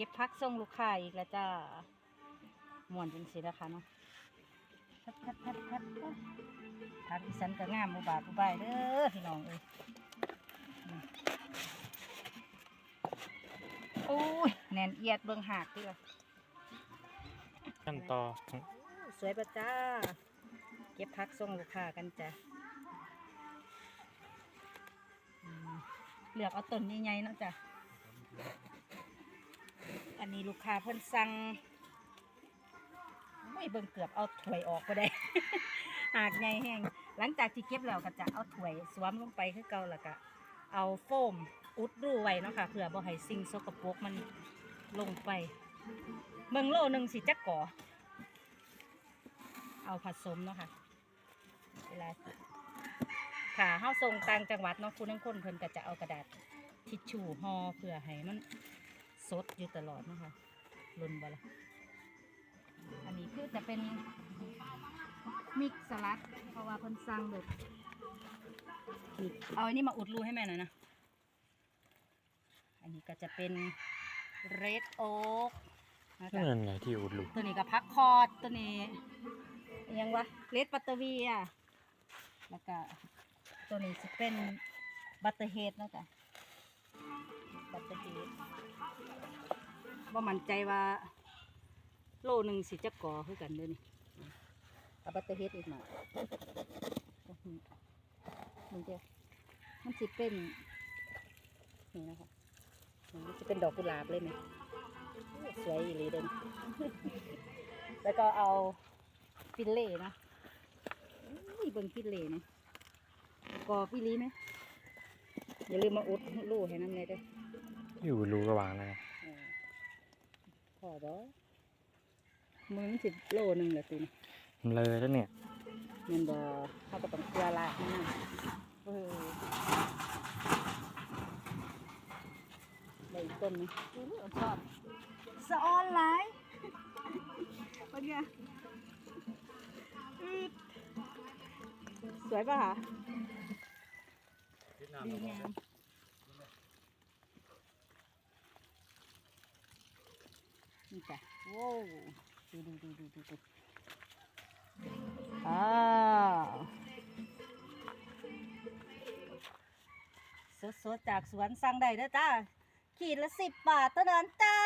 ก็บพักส่งลูกค้าอีกแล้วจ้าม่วนจริงสินะคะเนาะพัดพัดพัดพัดพัดพักอีสันก็งามบ่บาดบ่บายเด้อพี่น้องเอ้ยอืมโอ้ยแน่นเอียดเบิ่งหากดีกว่าขั้นต่อสวยปะจ้า เก็บพักส่งลูกค้ากันจ้ะอืมเลือกเอาต้นใหญ่ๆเนาะจ้ะ อันนี้ลูกค้าเพิ่นสั่งไม่เบิ่งเกือบเอาถ้วยออกก็ได้ หากใหญ่แห้งหลังจากที่เก็บแล้วก็จะเอาถ้วยสวมลงไปคือเก่าแล้วก็เอาโฟมอุดรูไว้เนาะค่ะเพื่อบ่ให้สิ่งสกปรกมันลงไปเบิ่งโลหนึงสิจักก่อ เอาผสมเนาะค่ะเวลาค่ะเฮาส่งต่างจังหวัดเนาะคุณทั้งคนเพิ่นก็จะเอากระดาษทิชชู่ห่อเพื่อให้มัน สดอยู่ตลอดเนาะคะลุนบ่ละอันนี้คือจะเป็นมิกซ์สลัด เพราะว่าเพิ่นสั่งแบบนี่เอาอันนี้มาอุดรูให้แม่หน่อยนะ อันนี้ก็จะเป็นเรดโอ๊กนะคะนั่นไงที่อุดลูกตัวนี้ก็พักคอดตัวนี้อิหยังวะเลดปัตเตอร์เวียแล้วก็ตัวนี้จะเป็นบัตเตอร์เฮดเนาะจ้ะบัตเตอร์เฮด ว่ามั่นใจว่า โลหนึ่งสิจะก่อคือกันเลยนี่เอาบัตเตอร์เฮดอีกหน่อยมันจะมันสิเป็นนี่นะคะมันจะเป็นดอกกุหลาบเลยไหมสวยอีหลีเดินแล้วก็เอาฟิลเล่นะอุ้ยเบิ่งฟิลเล่นะกรอบอีหลีไหมอย่าลืมมาอุดลูกให้น้ำเลยเด้อที่อุดลูกระหว่างนะเออพอ บ่มือมันสิบโลหนึ่งแหละตีนมันเลยแล้วเนี่ยเงินบ่เขาก็ต้องเกลือลากมันนะเออได้อีกต้นไหมอู้หูชอบสะออนหลายเป็นไงอืดสวยป่ะคะดีงาม นี่จ้ะโว้วดูดูดูดูดูดูอ้าวสดๆจากสวนสั่งได้เด้อจ้าขีดละสิบบาทเท่านั้นจ้า